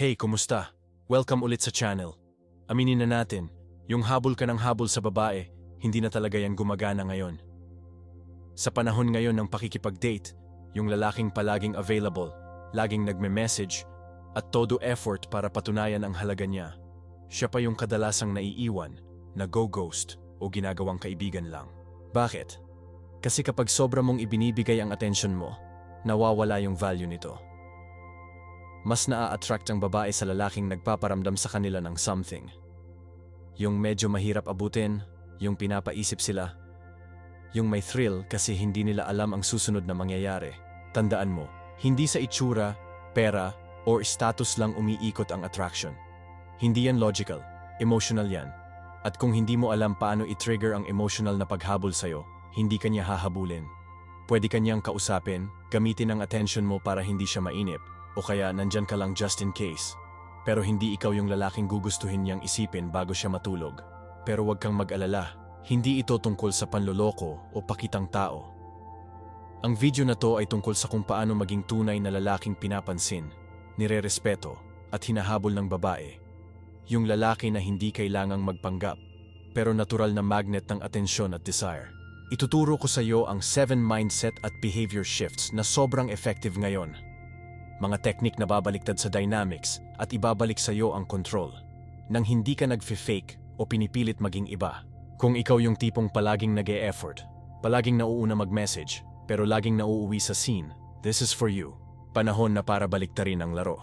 Hey, kumusta? Welcome ulit sa channel. Aminin na natin, yung habol ka ng habol sa babae, hindi na talaga yan gumagana ngayon. Sa panahon ngayon ng pakikipag-date, yung lalaking palaging available, laging nagme-message, at todo effort para patunayan ang halaga niya, siya pa yung kadalasang naiiwan, na go-ghost o ginagawang kaibigan lang. Bakit? Kasi kapag sobra mong ibinibigay ang attention mo, nawawala yung value nito. Mas naa-attract ang babae sa lalaking nagpaparamdam sa kanila ng something. Yung medyo mahirap abutin, yung pinapaisip sila. Yung may thrill kasi hindi nila alam ang susunod na mangyayari. Tandaan mo, hindi sa itsura, pera, or status lang umiikot ang attraction. Hindi yan logical, emotional yan. At kung hindi mo alam paano i-trigger ang emotional na paghabol sa'yo, hindi kanya hahabulin. Pwede kanyang kausapin, gamitin ang attention mo para hindi siya mainip, o kaya nandyan ka lang just in case. Pero hindi ikaw yung lalaking gugustuhin niyang isipin bago siya matulog. Pero huwag kang mag-alala, hindi ito tungkol sa panloloko o pakitang tao. Ang video na to ay tungkol sa kung paano maging tunay na lalaking pinapansin, nirerespeto at hinahabol ng babae. Yung lalaki na hindi kailangang magpanggap, pero natural na magnet ng atensyon at desire. Ituturo ko sa iyo ang 7 mindset at behavior shifts na sobrang effective ngayon. Mga teknik na babaliktad sa dynamics at ibabalik sa iyo ang control. Nang hindi ka nagfe-fake o pinipilit maging iba. Kung ikaw yung tipong palaging nag effort palaging nauuna mag-message, pero laging nauuwi sa scene, this is for you. Panahon na para baliktarin ang laro.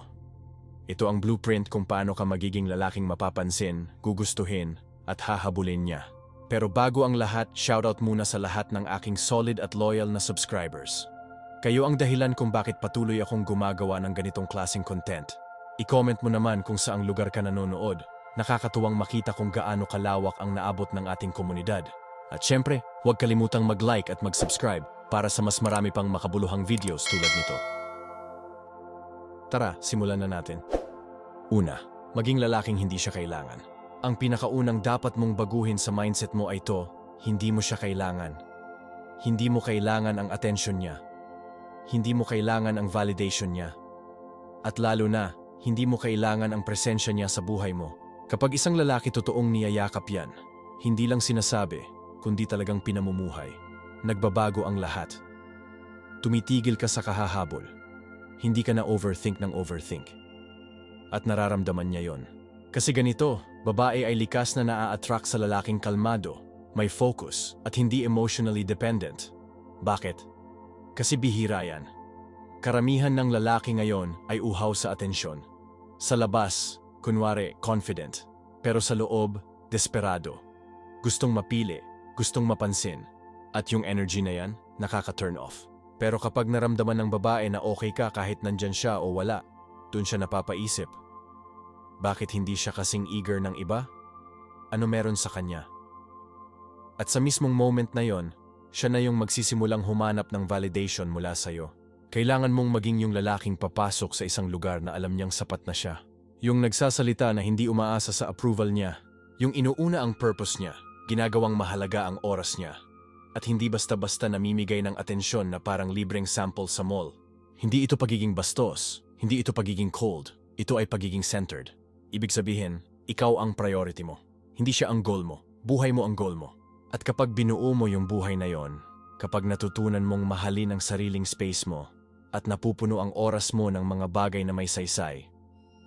Ito ang blueprint kung paano ka magiging lalaking mapapansin, gugustuhin, at hahabulin niya. Pero bago ang lahat, shoutout muna sa lahat ng aking solid at loyal na subscribers. Kayo ang dahilan kung bakit patuloy akong gumagawa ng ganitong klaseng content. I-comment mo naman kung saang lugar ka nanonood Nakakatuwang makita kung gaano kalawak ang naabot ng ating komunidad. At syempre, huwag kalimutang mag-like at mag-subscribe para sa mas marami pang makabuluhang videos tulad nito. Tara, simulan na natin. Una, maging lalaking hindi siya kailangan. Ang pinakaunang dapat mong baguhin sa mindset mo ay to, hindi mo siya kailangan. Hindi mo kailangan ang attention niya. Hindi mo kailangan ang validation niya. At lalo na, hindi mo kailangan ang presensya niya sa buhay mo. Kapag isang lalaki totoong niyayakap yan, hindi lang sinasabi, kundi talagang pinamumuhay. Nagbabago ang lahat. Tumitigil ka sa kahahabol. Hindi ka na overthink ng overthink. At nararamdaman niya yon. Kasi ganito, babae ay likas na naa-attract sa lalaking kalmado, may focus, at hindi emotionally dependent. Bakit? Kasi bihira yan. Karamihan ng lalaki ngayon ay uhaw sa atensyon. Sa labas, Kunwari, confident. Pero sa loob, desperado. Gustong mapili, gustong mapansin. At yung energy na yan, nakaka-turn off. Pero kapag naramdaman ng babae na okay ka kahit nandyan siya o wala, dun siya napapaisip. Bakit hindi siya kasing eager ng iba? Ano meron sa kanya? At sa mismong moment na yon, siya na yung magsisimulang humanap ng validation mula sa'yo. Kailangan mong maging yung lalaking papasok sa isang lugar na alam niyang sapat na siya. Yung nagsasalita na hindi umaasa sa approval niya, yung inuuna ang purpose niya, ginagawang mahalaga ang oras niya, at hindi basta-basta namimigay ng atensyon na parang libreng sample sa mall. Hindi ito pagiging bastos, hindi ito pagiging cold, ito ay pagiging centered. Ibig sabihin, ikaw ang priority mo. Hindi siya ang goal mo, buhay mo ang goal mo. At kapag binuo mo yung buhay na yon, kapag natutunan mong mahalin ang sariling space mo, at napupuno ang oras mo ng mga bagay na may saysay,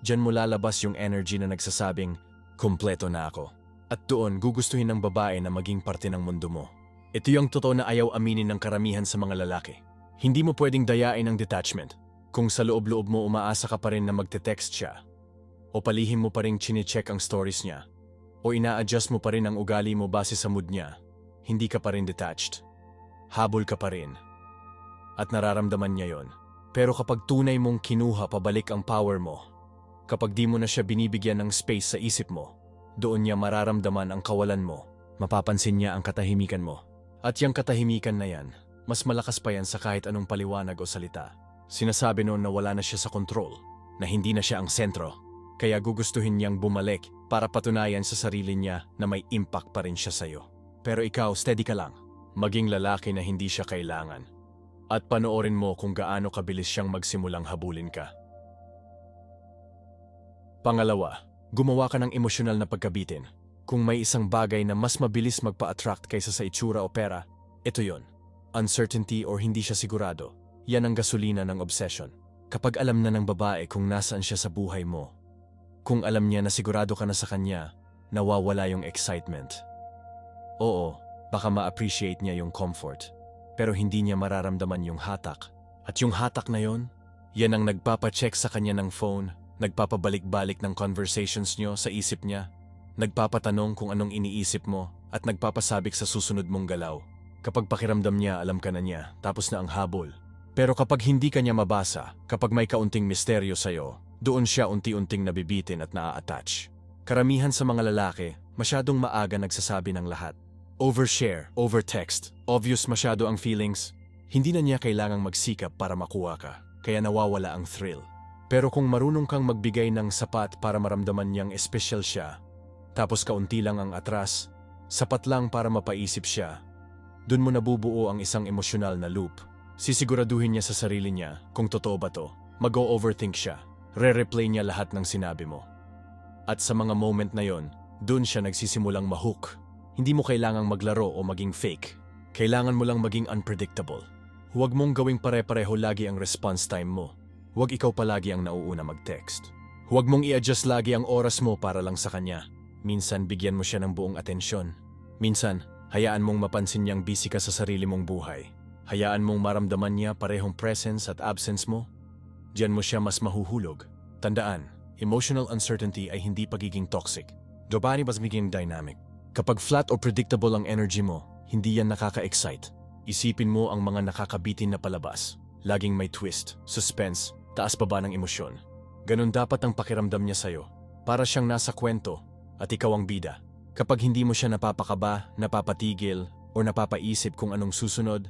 Diyan mo lalabas yung energy na nagsasabing, kumpleto na ako. At doon gugustuhin ng babae na maging parte ng mundo mo. Ito yung totoo na ayaw aminin ng karamihan sa mga lalaki. Hindi mo pwedeng dayain ang detachment. Kung sa loob-loob mo umaasa ka pa rin na magte-text siya, o palihim mo pa rin chinecheck ang stories niya, o ina-adjust mo pa rin ang ugali mo base sa mood niya, hindi ka pa rin detached. Habol ka pa rin. At nararamdaman niya yon. Pero kapag tunay mong kinuha pabalik ang power mo, Kapag di mo na siya binibigyan ng space sa isip mo, doon niya mararamdaman ang kawalan mo. Mapapansin niya ang katahimikan mo. At yung katahimikan na yan, mas malakas pa yan sa kahit anong paliwanag o salita. Sinasabi noon na wala na siya sa control, na hindi na siya ang sentro. Kaya gugustuhin niyang bumalik para patunayan sa sarili niya na may impact pa rin siya sa'yo. Pero ikaw, steady ka lang. Maging lalaki na hindi siya kailangan. At panoorin mo kung gaano kabilis siyang magsimulang habulin ka. Pangalawa, gumawa ka ng emosyonal na pagkabitin. Kung may isang bagay na mas mabilis magpa-attract kaysa sa itsura o pera, ito yon. Uncertainty or hindi siya sigurado. Yan ang gasolina ng obsession. Kapag alam na ng babae kung nasaan siya sa buhay mo, kung alam niya na sigurado ka na sa kanya, nawawala yung excitement. Oo, baka ma-appreciate niya yung comfort, pero hindi niya mararamdaman yung hatak. At yung hatak na yon, yan ang nagpapacheck sa kanya ng phone, nagpapabalik-balik ng conversations niyo sa isip niya, nagpapatanong kung anong iniisip mo, at nagpapasabik sa susunod mong galaw. Kapag pakiramdam niya, alam ka na niya, tapos na ang habol. Pero kapag hindi ka niya mabasa, kapag may kaunting misteryo sa'yo, doon siya unti-unting nabibitin at naa-attach. Karamihan sa mga lalaki, masyadong maaga nagsasabi ng lahat. Overshare, overtext, obvious masyado ang feelings. Hindi na niya kailangang magsikap para makuha ka, kaya nawawala ang thrill. Pero kung marunong kang magbigay ng sapat para maramdaman niyang espesyal siya, tapos kaunti lang ang atras, sapat lang para mapaisip siya, dun mo nabubuo ang isang emosyonal na loop. Sisiguraduhin niya sa sarili niya kung totoo ba to. Mag-o-overthink siya. Re-replay niya lahat ng sinabi mo. At sa mga moment na yon, dun siya nagsisimulang mahook. Hindi mo kailangang maglaro o maging fake. Kailangan mo lang maging unpredictable. Huwag mong gawing pare-pareho lagi ang response time mo. Huwag ikaw palagi ang nauuna mag-text. Huwag mong i-adjust lagi ang oras mo para lang sa kanya. Minsan bigyan mo siya ng buong atensyon. Minsan, hayaan mong mapansin niyang busy ka sa sarili mong buhay. Hayaan mong maramdaman niya parehong presence at absence mo. Diyan mo siya mas mahuhulog. Tandaan, emotional uncertainty ay hindi pagiging toxic. Dobani mas magiging dynamic. Kapag flat o predictable ang energy mo, hindi yan nakaka-excite. Isipin mo ang mga nakakabitin na palabas. Laging may twist, suspense, taas pa ba ng emosyon. Ganon dapat ang pakiramdam niya sa'yo. Para siyang nasa kwento at ikaw ang bida. Kapag hindi mo siya napapakaba, napapatigil, o napapaisip kung anong susunod,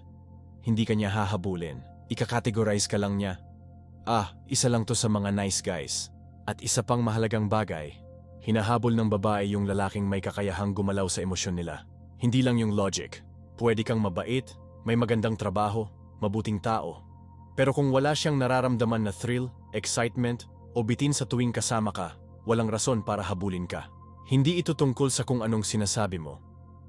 hindi ka niya hahabulin. Ikakategorize ka lang niya. Ah, isa lang to sa mga nice guys. At isa pang mahalagang bagay, hinahabol ng babae yung lalaking may kakayahang gumalaw sa emosyon nila. Hindi lang yung logic. Pwede kang mabait, may magandang trabaho, mabuting tao. Pero kung wala siyang nararamdaman na thrill, excitement, o bitin sa tuwing kasama ka, walang rason para habulin ka. Hindi ito tungkol sa kung anong sinasabi mo,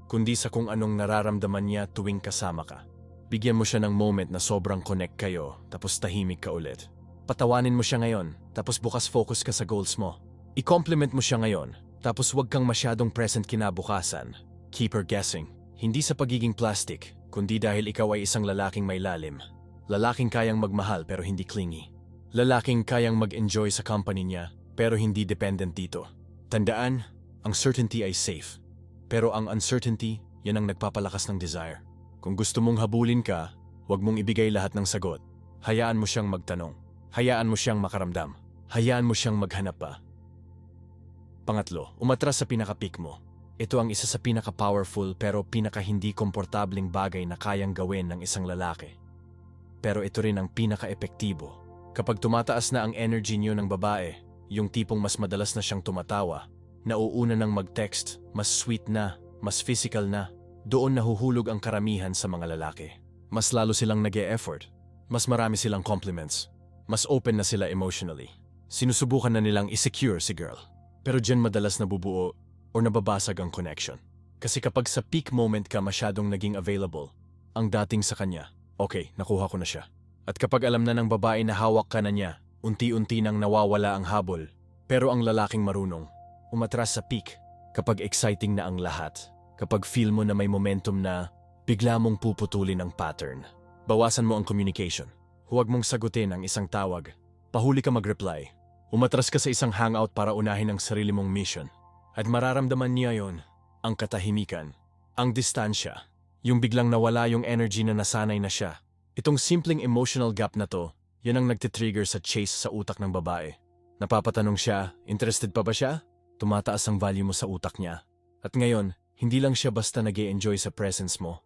kundi sa kung anong nararamdaman niya tuwing kasama ka. Bigyan mo siya ng moment na sobrang connect kayo, tapos tahimik ka ulit. Patawanin mo siya ngayon, tapos bukas focus ka sa goals mo. I-compliment mo siya ngayon, tapos huwag kang masyadong present kinabukasan. Keep her guessing. Hindi sa pagiging plastic, kundi dahil ikaw ay isang lalaking may lalim. Lalaking kayang magmahal pero hindi clingy. Lalaking kayang mag-enjoy sa company niya pero hindi dependent dito. Tandaan, ang certainty ay safe. Pero ang uncertainty, yan ang nagpapalakas ng desire. Kung gusto mong habulin ka, huwag mong ibigay lahat ng sagot. Hayaan mo siyang magtanong. Hayaan mo siyang makaramdam. Hayaan mo siyang maghanap pa. Pangatlo, umatras sa pinaka-peak mo. Ito ang isa sa pinaka-powerful pero pinaka-hindi komportabling bagay na kayang gawin ng isang lalaki. Pero ito rin ang pinaka-epektibo. Kapag tumataas na ang energy niyo ng babae, yung tipong mas madalas na siyang tumatawa, nauuna nang mag-text, mas sweet na, mas physical na, doon nahuhulog ang karamihan sa mga lalaki. Mas lalo silang nag effort mas marami silang compliments, mas open na sila emotionally. Sinusubukan na nilang isecure si girl. Pero dyan madalas nabubuo or nababasag ang connection. Kasi kapag sa peak moment ka masyadong naging available, ang dating sa kanya, okay, nakuha ko na siya. At kapag alam na ng babae na hawak ka na niya, unti-unti nang nawawala ang habol. Pero ang lalaking marunong, umatras sa peak kapag exciting na ang lahat. Kapag feel mo na may momentum na bigla mong puputulin ang pattern. Bawasan mo ang communication. Huwag mong sagutin ang isang tawag. Pahuli ka mag-reply. Umatras ka sa isang hangout para unahin ang sarili mong mission. At mararamdaman niya yon, ang katahimikan, ang distansya, yung biglang nawala yung energy na nasanay na siya. Itong simpleng emotional gap na to, yan ang nagtitrigger sa chase sa utak ng babae. Napapatanong siya, interested pa ba siya? Tumataas ang value mo sa utak niya. At ngayon, hindi lang siya basta nag enjoy sa presence mo.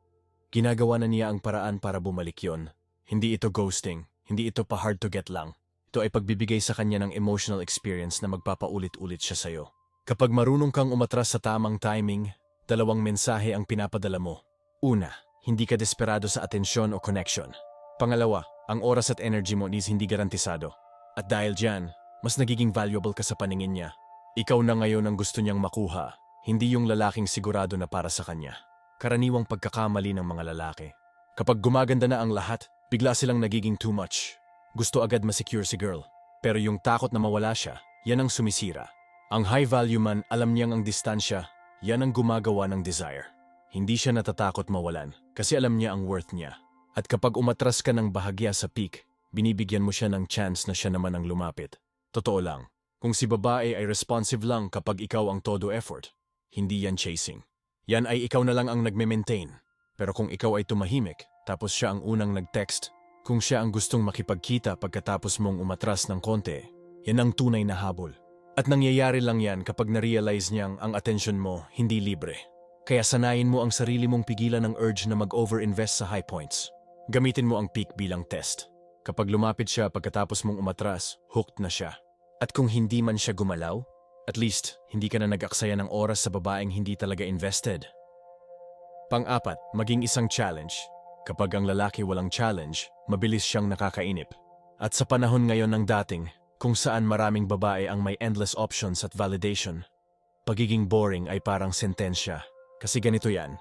Ginagawa na niya ang paraan para bumalik yon. Hindi ito ghosting, hindi ito pa hard to get lang. Ito ay pagbibigay sa kanya ng emotional experience na magpapaulit-ulit siya sa'yo. Kapag marunong kang umatras sa tamang timing, dalawang mensahe ang pinapadala mo. Una, hindi ka desperado sa atensyon o connection. Pangalawa, ang oras at energy mo is hindi garantisado. At dahil dyan, mas nagiging valuable ka sa paningin niya. Ikaw na ngayon ang gusto niyang makuha, hindi yung lalaking sigurado na para sa kanya. Karaniwang pagkakamali ng mga lalaki. Kapag gumaganda na ang lahat, bigla silang nagiging too much. Gusto agad masecure si girl. Pero yung takot na mawala siya, yan ang sumisira. Ang high value man, alam niyang ang distansya, yan ang gumagawa ng desire. Hindi siya natatakot mawalan kasi alam niya ang worth niya. At kapag umatras ka ng bahagya sa peak, binibigyan mo siya ng chance na siya naman ang lumapit. Totoo lang, kung si babae ay responsive lang kapag ikaw ang todo effort, hindi yan chasing. Yan ay ikaw na lang ang nagme-maintain. Pero kung ikaw ay tumahimik, tapos siya ang unang nag-text, kung siya ang gustong makipagkita pagkatapos mong umatras ng konti, yan ang tunay na habol. At nangyayari lang yan kapag na-realize niyang ang attention mo hindi libre. Kaya sanayin mo ang sarili mong pigilan ng urge na mag-overinvest sa high points. Gamitin mo ang peak bilang test. Kapag lumapit siya pagkatapos mong umatras, hooked na siya. At kung hindi man siya gumalaw, at least hindi ka na nag-aksaya ng oras sa babaeng hindi talaga invested. Pang-apat, maging isang challenge. Kapag ang lalaki walang challenge, mabilis siyang nakakainip. At sa panahon ngayon ng dating, kung saan maraming babae ang may endless options at validation, pagiging boring ay parang sentensya. Kasi ganito yan,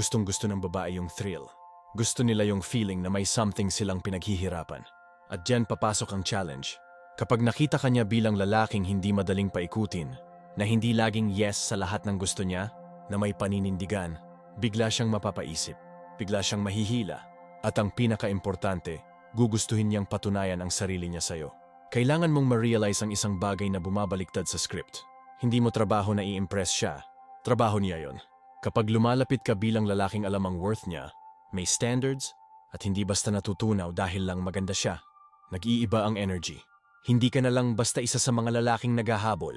gustong gusto ng babae yung thrill. Gusto nila yung feeling na may something silang pinaghihirapan. At dyan papasok ang challenge. Kapag nakita ka niya bilang lalaking hindi madaling paikutin, na hindi laging yes sa lahat ng gusto niya, na may paninindigan, bigla siyang mapapaisip, bigla siyang mahihila, at ang pinaka-importante, gugustuhin niyang patunayan ang sarili niya sa'yo. Kailangan mong ma-realize ang isang bagay na bumabaliktad sa script. Hindi mo trabaho na i-impress siya, trabaho niya yon. Kapag lumalapit ka bilang lalaking alam ang worth niya, may standards, at hindi basta natutunaw dahil lang maganda siya. Nag-iiba ang energy. Hindi ka na lang basta isa sa mga lalaking naghahabol.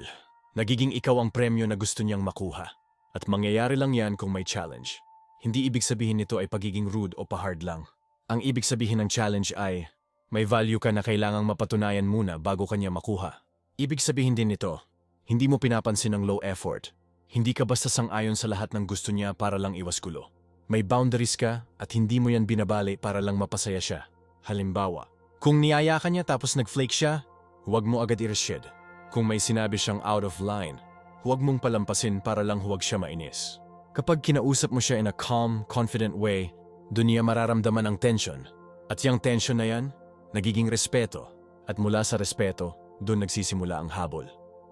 Nagiging ikaw ang premyo na gusto niyang makuha. At mangyayari lang yan kung may challenge. Hindi ibig sabihin nito ay pagiging rude o pahard lang. Ang ibig sabihin ng challenge ay, may value ka na kailangang mapatunayan muna bago kanya makuha. Ibig sabihin din nito, hindi mo pinapansin ang low effort. Hindi ka basta sang-ayon sa lahat ng gusto niya para lang iwas gulo. May boundaries ka at hindi mo yan binabali para lang mapasaya siya. Halimbawa, kung niyaya ka niya tapos nag-flake siya, huwag mo agad i-reshed. Kung may sinabi siyang out of line, huwag mong palampasin para lang huwag siya mainis. Kapag kinausap mo siya in a calm, confident way, doon niya mararamdaman ang tension. At yung tension na yan, nagiging respeto. At mula sa respeto, doon nagsisimula ang habol.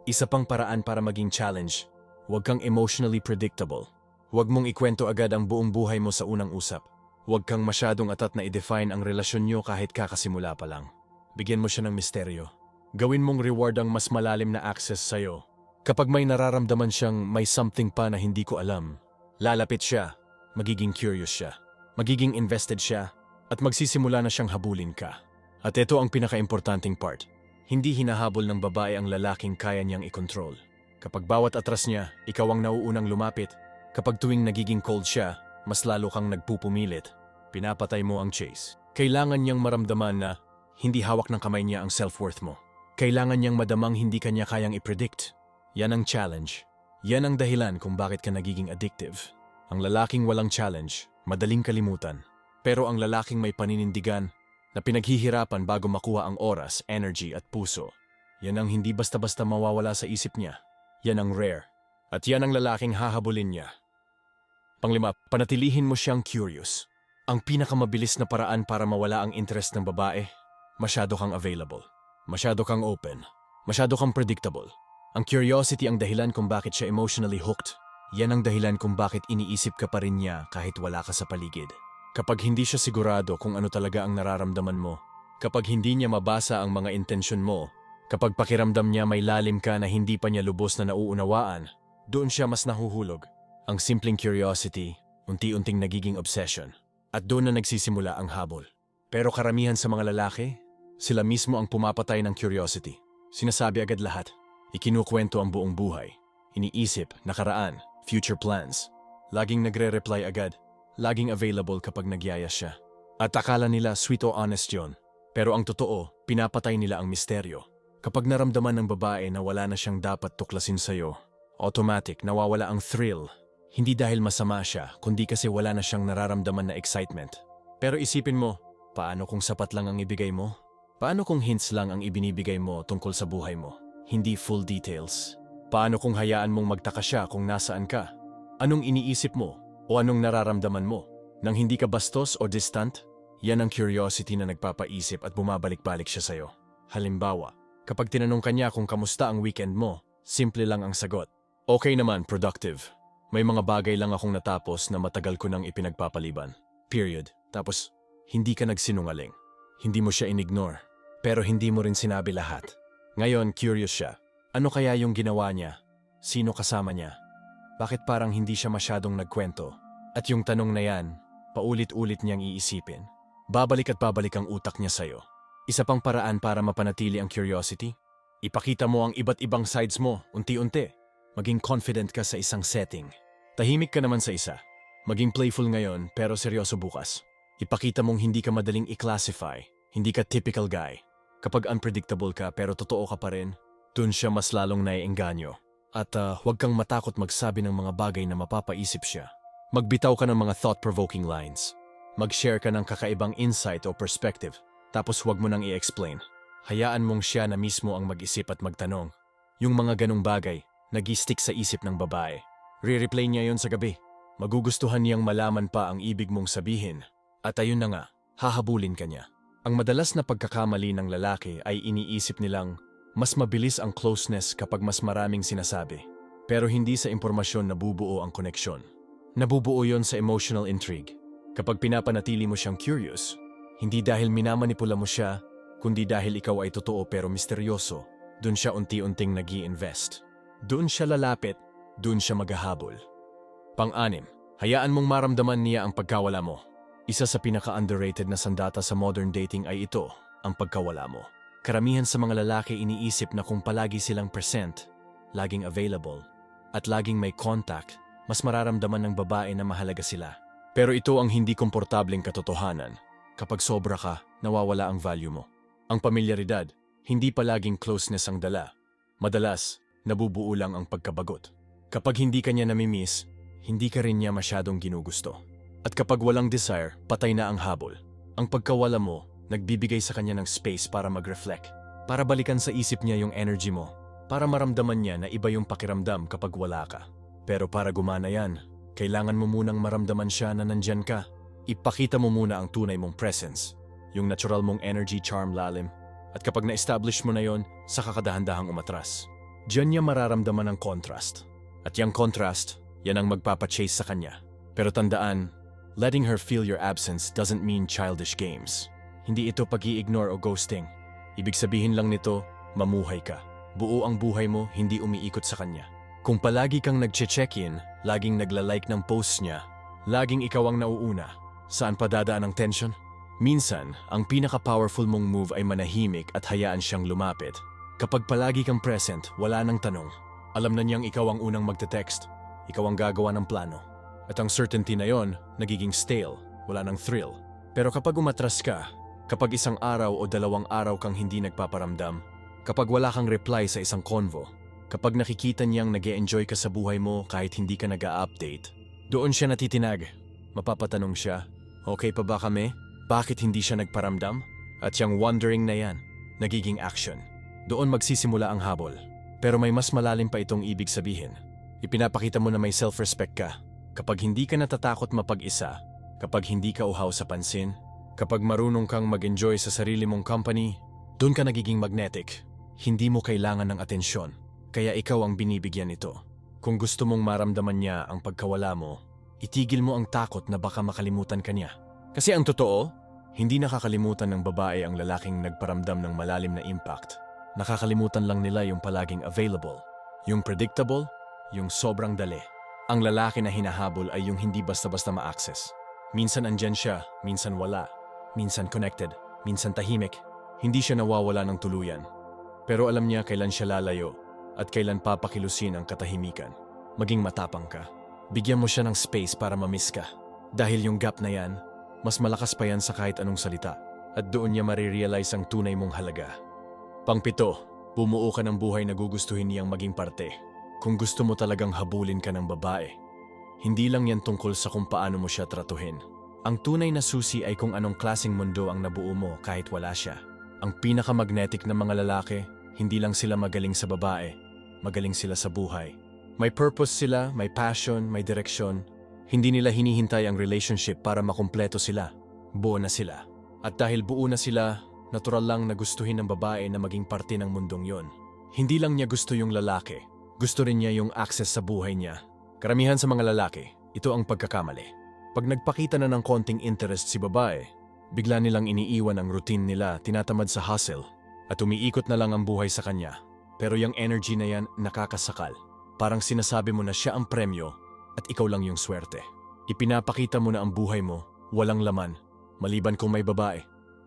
Isa pang paraan para maging challenge, huwag kang emotionally predictable. Huwag mong ikwento agad ang buong buhay mo sa unang usap. Huwag kang masyadong atat na i-define ang relasyon nyo kahit kakasimula pa lang. Bigyan mo siya ng misteryo. Gawin mong reward ang mas malalim na access sa'yo. Kapag may nararamdaman siyang may something pa na hindi ko alam, lalapit siya, magiging curious siya, magiging invested siya, at magsisimula na siyang habulin ka. At ito ang pinaka-importanting part. Hindi hinahabol ng babae ang lalaking kaya niyang i-control. Kapag bawat atras niya, ikaw ang nauunang lumapit, Kapag tuwing nagiging cold siya, mas lalo kang nagpupumilit. Pinapatay mo ang chase. Kailangan niyang maramdaman na hindi hawak ng kamay niya ang self-worth mo. Kailangan niyang madamang hindi kanya kayang i-predict. Yan ang challenge. Yan ang dahilan kung bakit ka nagiging addictive. Ang lalaking walang challenge, madaling kalimutan. Pero ang lalaking may paninindigan na pinaghihirapan bago makuha ang oras, energy at puso, yan ang hindi basta-basta mawawala sa isip niya. Yan ang rare. At yan ang lalaking hahabulin niya. Panglima, panatilihin mo siyang curious. Ang pinakamabilis na paraan para mawala ang interest ng babae, masyado kang available. Masyado kang open. Masyado kang predictable. Ang curiosity ang dahilan kung bakit siya emotionally hooked. Yan ang dahilan kung bakit iniisip ka pa rin niya kahit wala ka sa paligid. Kapag hindi siya sigurado kung ano talaga ang nararamdaman mo, kapag hindi niya mabasa ang mga intensyon mo, kapag pakiramdam niya may lalim ka na hindi pa niya lubos na nauunawaan, doon siya mas nahuhulog. Ang simpleng curiosity, unti-unting nagiging obsession. At doon na nagsisimula ang habol. Pero karamihan sa mga lalaki, sila mismo ang pumapatay ng curiosity. Sinasabi agad lahat. Ikinukwento ang buong buhay. Iniisip, nakaraan, future plans. Laging nagre-reply agad. Laging available kapag nagyaya siya. At akala nila sweet o honest yon. Pero ang totoo, pinapatay nila ang misteryo. Kapag naramdaman ng babae na wala na siyang dapat tuklasin sa'yo, automatic nawawala ang thrill. Hindi dahil masama siya, kundi kasi wala na siyang nararamdaman na excitement. Pero isipin mo, paano kung sapat lang ang ibigay mo? Paano kung hints lang ang ibinibigay mo tungkol sa buhay mo? Hindi full details. Paano kung hayaan mong magtaka siya kung nasaan ka? Anong iniisip mo? O anong nararamdaman mo? Nang hindi ka bastos o distant? Yan ang curiosity na nagpapaisip at bumabalik-balik siya sa'yo. Halimbawa, kapag tinanong kanya kung kamusta ang weekend mo, simple lang ang sagot. Okay naman, productive. May mga bagay lang akong natapos na matagal ko nang ipinagpapaliban. Period. Tapos, hindi ka nagsinungaling. Hindi mo siya inignore. Pero hindi mo rin sinabi lahat. Ngayon, curious siya. Ano kaya yung ginawa niya? Sino kasama niya? Bakit parang hindi siya masyadong nagkwento? At yung tanong na yan, paulit-ulit niyang iisipin. Babalik at babalik ang utak niya sa'yo. Isa pang paraan para mapanatili ang curiosity? Ipakita mo ang iba't ibang sides mo, unti-unti. Maging confident ka sa isang setting. Tahimik ka naman sa isa. Maging playful ngayon pero seryoso bukas. Ipakita mong hindi ka madaling i-classify. Hindi ka typical guy. Kapag unpredictable ka pero totoo ka pa rin, dun siya mas lalong naiengganyo. At ah, huwag kang matakot magsabi ng mga bagay na mapapaisip siya. Magbitaw ka ng mga thought-provoking lines. Mag-share ka ng kakaibang insight o perspective. Tapos huwag mo nang i-explain. Hayaan mong siya na mismo ang mag-isip at magtanong. Yung mga ganong bagay, nag-stick sa isip ng babae. Re-replay niya yon sa gabi. Magugustuhan niyang malaman pa ang ibig mong sabihin. At ayun na nga, hahabulin ka niya. Ang madalas na pagkakamali ng lalaki ay iniisip nilang mas mabilis ang closeness kapag mas maraming sinasabi. Pero hindi sa impormasyon nabubuo ang koneksyon. Nabubuo yon sa emotional intrigue. Kapag pinapanatili mo siyang curious, hindi dahil minamanipula mo siya, kundi dahil ikaw ay totoo pero misteryoso, dun siya unti-unting nag invest Doon siya lalapit, doon siya maghahabol. Pang-anim, hayaan mong maramdaman niya ang pagkawala mo. Isa sa pinaka-underrated na sandata sa modern dating ay ito, ang pagkawala mo. Karamihan sa mga lalaki iniisip na kung palagi silang present, laging available, at laging may contact, mas mararamdaman ng babae na mahalaga sila. Pero ito ang hindi komportableng katotohanan. Kapag sobra ka, nawawala ang value mo. Ang pamilyaridad, hindi palaging closeness ang dala. Madalas, nabubuo lang ang pagkabagot. Kapag hindi ka niya namimiss, hindi ka rin niya masyadong ginugusto. At kapag walang desire, patay na ang habol. Ang pagkawala mo, nagbibigay sa kanya ng space para mag-reflect. Para balikan sa isip niya yung energy mo. Para maramdaman niya na iba yung pakiramdam kapag wala ka. Pero para gumana yan, kailangan mo munang maramdaman siya na nandyan ka. Ipakita mo muna ang tunay mong presence. Yung natural mong energy, charm, lalim. At kapag na-establish mo na yon, saka kadahan-dahang umatras. Diyan niya mararamdaman ang contrast. At yung contrast, yan ang magpapachase sa kanya. Pero tandaan, letting her feel your absence doesn't mean childish games. Hindi ito pag ignore o ghosting. Ibig sabihin lang nito, mamuhay ka. Buo ang buhay mo, hindi umiikot sa kanya. Kung palagi kang nag-check-in, laging nagla-like ng posts niya, laging ikaw ang nauuna, saan pa dadaan ang tension? Minsan, ang pinaka-powerful mong move ay manahimik at hayaan siyang lumapit. Kapag palagi kang present, wala nang tanong. Alam na niyang ikaw ang unang magte-text, ikaw ang gagawa ng plano. At ang certainty na yon, nagiging stale, wala nang thrill. Pero kapag umatras ka, kapag isang araw o dalawang araw kang hindi nagpaparamdam, kapag wala kang reply sa isang convo, kapag nakikita niyang nag enjoy ka sa buhay mo kahit hindi ka nag update doon siya natitinag. Mapapatanong siya, okay pa ba kami? Bakit hindi siya nagparamdam? At yung wondering na yan, nagiging action. Doon magsisimula ang habol. Pero may mas malalim pa itong ibig sabihin. Ipinapakita mo na may self-respect ka. Kapag hindi ka natatakot mapag-isa, kapag hindi ka uhaw sa pansin, kapag marunong kang mag-enjoy sa sarili mong company, doon ka nagiging magnetic. Hindi mo kailangan ng atensyon, kaya ikaw ang binibigyan nito. Kung gusto mong maramdaman niya ang pagkawala mo, itigil mo ang takot na baka makalimutan ka niya. Kasi ang totoo, hindi nakakalimutan ng babae ang lalaking nagparamdam ng malalim na impact. Nakakalimutan lang nila yung palaging available, yung predictable, yung sobrang dali. Ang lalaki na hinahabol ay yung hindi basta-basta ma-access. Minsan andyan siya, minsan wala. Minsan connected, minsan tahimik. Hindi siya nawawala ng tuluyan. Pero alam niya kailan siya lalayo at kailan papakilusin ang katahimikan. Maging matapang ka. Bigyan mo siya ng space para mamiss ka. Dahil yung gap na yan, mas malakas pa yan sa kahit anong salita at doon niya marirealize ang tunay mong halaga. Pangpito, bumuo ka ng buhay na gugustuhin niyang maging parte. Kung gusto mo talagang habulin ka ng babae, hindi lang yan tungkol sa kung paano mo siya tratuhin. Ang tunay na susi ay kung anong klasing mundo ang nabuo mo kahit wala siya. Ang pinakamagnetic na mga lalaki, hindi lang sila magaling sa babae, magaling sila sa buhay. May purpose sila, may passion, may direksyon. Hindi nila hinihintay ang relationship para makumpleto sila. Buo na sila. At dahil buo na sila, natural lang na gustuhin ng babae na maging parte ng mundong yon. Hindi lang niya gusto yung lalaki, gusto rin niya yung access sa buhay niya. Karamihan sa mga lalaki, ito ang pagkakamali. Pag nagpakita na ng konting interest si babae, bigla nilang iniiwan ang routine nila, tinatamad sa hustle, at umiikot na lang ang buhay sa kanya. Pero yung energy na yan nakakasakal. Parang sinasabi mo na siya ang premyo at ikaw lang yung swerte. Ipinapakita mo na ang buhay mo, walang laman, maliban kung may babae.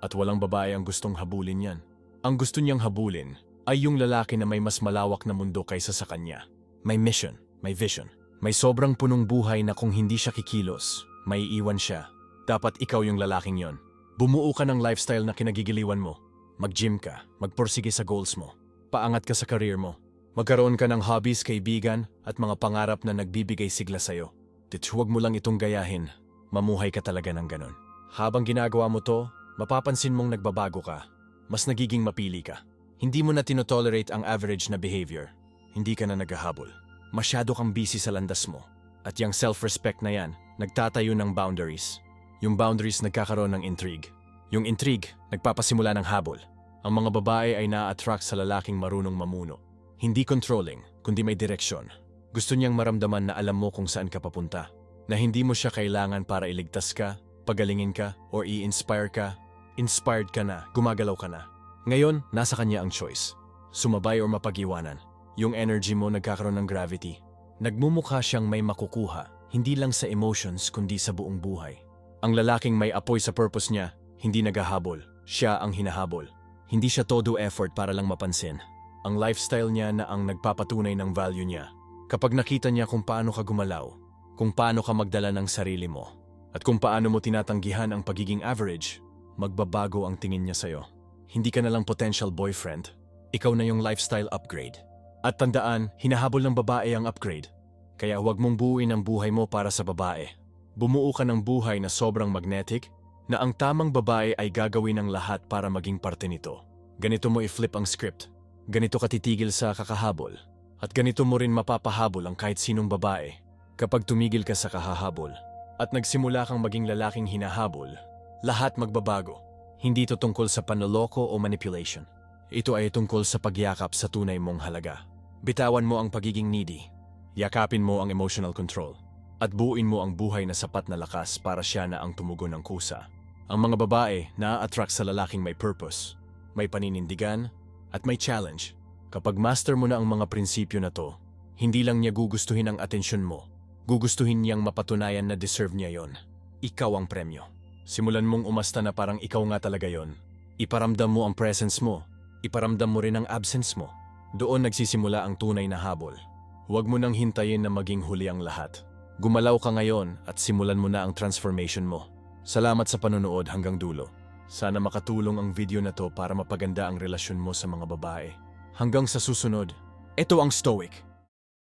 At walang babae ang gustong habulin yan. Ang gusto niyang habulin ay yung lalaki na may mas malawak na mundo kaysa sa kanya. May mission, may vision. May sobrang punong buhay na kung hindi siya kikilos, may iwan siya. Dapat ikaw yung lalaking yon. Bumuo ka ng lifestyle na kinagigiliwan mo. Mag-gym ka, magporsige sa goals mo. Paangat ka sa career mo. Magkaroon ka ng hobbies, kaibigan, at mga pangarap na nagbibigay sigla sa'yo. Dit huwag mo lang itong gayahin. Mamuhay ka talaga ng ganon. Habang ginagawa mo to, mapapansin mong nagbabago ka. Mas nagiging mapili ka. Hindi mo na tinotolerate ang average na behavior. Hindi ka na naghahabol. Masyado kang busy sa landas mo. At yung self-respect na yan, nagtatayo ng boundaries. Yung boundaries nagkakaroon ng intrigue. Yung intrigue, nagpapasimula ng habol. Ang mga babae ay na-attract sa lalaking marunong mamuno. Hindi controlling, kundi may direksyon. Gusto niyang maramdaman na alam mo kung saan ka papunta. Na hindi mo siya kailangan para iligtas ka, pagalingin ka, or i-inspire ka. Inspired ka na, gumagalaw ka na. Ngayon, nasa kanya ang choice. Sumabay or mapag-iwanan. Yung energy mo nagkakaroon ng gravity. Nagmumukha siyang may makukuha, hindi lang sa emotions kundi sa buong buhay. Ang lalaking may apoy sa purpose niya, hindi naghahabol. Siya ang hinahabol. Hindi siya todo effort para lang mapansin. Ang lifestyle niya na ang nagpapatunay ng value niya. Kapag nakita niya kung paano ka gumalaw, kung paano ka magdala ng sarili mo, at kung paano mo tinatanggihan ang pagiging average, magbabago ang tingin niya sa'yo. Hindi ka na lang potential boyfriend. Ikaw na yung lifestyle upgrade. At tandaan, hinahabol ng babae ang upgrade. Kaya huwag mong buuin ang buhay mo para sa babae. Bumuo ka ng buhay na sobrang magnetic, na ang tamang babae ay gagawin ng lahat para maging parte nito. Ganito mo i-flip ang script. Ganito ka titigil sa kakahabol. At ganito mo rin mapapahabol ang kahit sinong babae. Kapag tumigil ka sa kahahabol at nagsimula kang maging lalaking hinahabol, lahat magbabago. Hindi ito tungkol sa panloloko o manipulation. Ito ay tungkol sa pagyakap sa tunay mong halaga. Bitawan mo ang pagiging needy. Yakapin mo ang emotional control. At buuin mo ang buhay na sapat na lakas para siya na ang tumugon ng kusa. Ang mga babae na-attract sa lalaking may purpose, may paninindigan, at may challenge. Kapag master mo na ang mga prinsipyo na to, hindi lang niya gugustuhin ang atensyon mo, gugustuhin niyang mapatunayan na deserve niya yon. Ikaw ang premyo. Simulan mong umasta na parang ikaw nga talaga yon. Iparamdam mo ang presence mo, iparamdam mo rin ang absence mo. Doon nagsisimula ang tunay na habol. Huwag mo nang hintayin na maging huli ang lahat. Gumalaw ka ngayon at simulan mo na ang transformation mo. Salamat sa panonood hanggang dulo. Sana makatulong ang video na to para mapaganda ang relasyon mo sa mga babae. Hanggang sa susunod, ito ang Stoic.